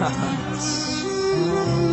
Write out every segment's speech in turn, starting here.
哈哈。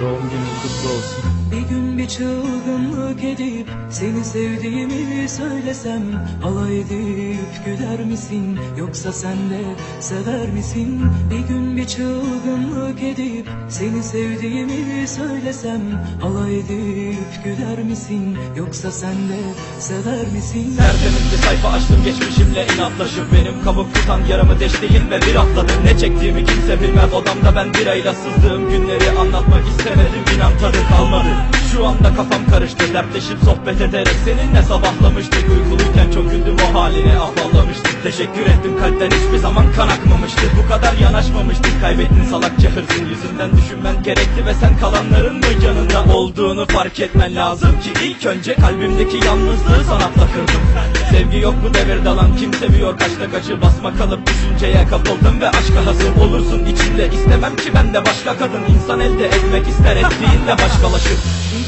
Doğum günün kutlu olsun. Bir gün bir çılgınlık edip seni sevdiğimi söylesem Alay edip güler misin? Yoksa sen de sever misin? Bir gün bir çılgınlık edip seni sevdiğimi söylesem Alay edip güler misin? Yoksa sen de sever misin? Tertemiz bir sayfa açtım geçmişimle inatlaşıp Benim kabuk tutan yaramı deştiğim ve bir atladım. Ne çektiğimi kimse bilmez odamda ben birayla sızdığım günleri anlatmak istemedim inan tadı kalmadı. Şu anda kafam karıştı dertleşip sohbet ederek Seninle sabahlamıştık. Uykuluyken çok güldüm o haline afallamıştık Teşekkür ettim kalpten hiçbir zaman kan akmamıştı. Bu kadar yanaşmamıştık kaybettin salakça hırsın yüzünden düşünmen gerekti Ve sen kalanların mı yanında olduğunu fark etmen lazım ki ilk önce kalbimdeki yalnızlığı sanatla kırdım Sevgi yok bu devirde lan kim seviyor? Kaçta kaçı basma kalıp düşünceye kapıldım ve aşka hasım olursun içinde istemem ki ben de başka kadın insan elde etmek ister ettiğinde başkalaşır.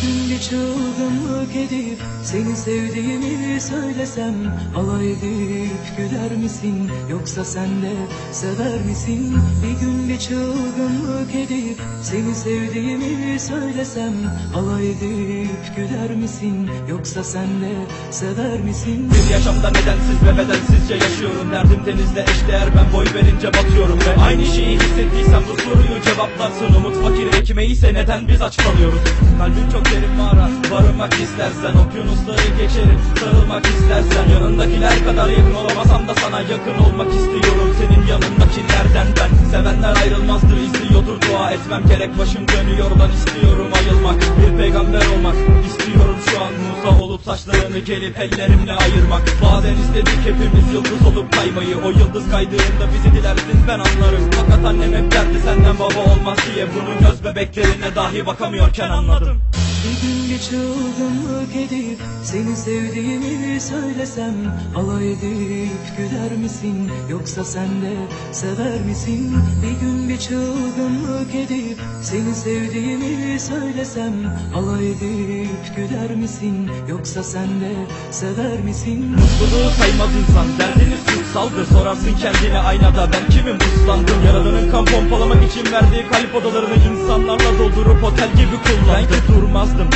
Gün bir çılgınlık edip seni sevdiğimi söylesem Alay edip güler misin? Yoksa sen de sever misin? Bir gün bir çılgınlık edip seni sevdiğimi söylesem Alay edip güler misin? Yoksa sen de sever misin Bir yaşamda nedensiz ve bedensizce yaşıyorum. Derdim denizle eşdeğer ben boy verince batıyorum. Ve aynı şeyi hissettiysem bu soruyu cevaplarsın Umut fakir ekmeği ise neden biz aç kalıyoruz? Kalbim çok derin mağara barınmak istersen Okyanusları geçerim. Sarılmak istersen Yanındakiler kadar yakın olamasam da sana yakın olmak istiyorum. Senin yanındakilerden ben Sevenler ayrılmazdır. İzliyordur dua etmem gerek. Başım dönüyor lan istiyorum ayılmak. Bir peygamber olmak istiyorum şu an. Musa olup saçlarını gelip ellerimle ayırmak. Bazen istedik hepimiz yıldız olup kaymayı. O yıldız kaydığında bizi dilersin ben anlarım Fakat annem hep derdi senden baba olmaz diye. Bunun göz bebeklerine dahi bakamıyorken anladım. Bir gün bir çılgınlık edip seni sevdiğimi söylesem Alay edip güler misin? Yoksa sen de sever misin? Bir gün bir çılgınlık edip seni sevdiğimi söylesem Alay edip güler misin? Yoksa sen de sever misin? Mutluluğu saymaz insan Derdiniz kutsaldır Sorarsın kendine aynada. Ben kimim? Uslandım. Yaradanın kan pompalamak için verdiği kalp odalarını insanlarla doldurup otel gibi kullandım. Ben ki durmazdım.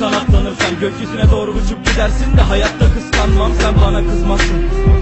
Kanatlanırsan gökyüzüne doğru uçup gidersin de Hayatta kıskanmam. Sen bana kızmazsın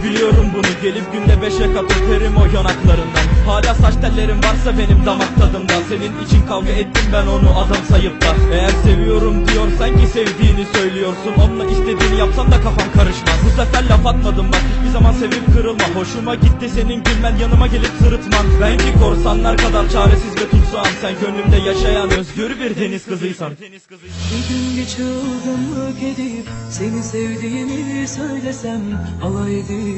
Biliyorum bunu gelip günde beşe kat öperim o yanaklarından. Hala saç tellerim varsa benim damak tadımdan. Senin için kavga ettim ben onu adam sayıp da. Eğer seviyorum diyorsan ki sevdiğini söylüyorsun. Onunla istediğini yapsan da kafam karışmaz. Bu sefer laf atmadım bak hiçbir zaman sevip kırılma. Hoşuma gitti senin gülmen yanıma gelip sırıtman. Ben ki korsanlar kadar çaresiz ve tutsağım. Sen gönlümde yaşayan özgür bir deniz kızıysan. Bir gün bir çılgınlık edip seni sevdiğimi söylesem Alay edip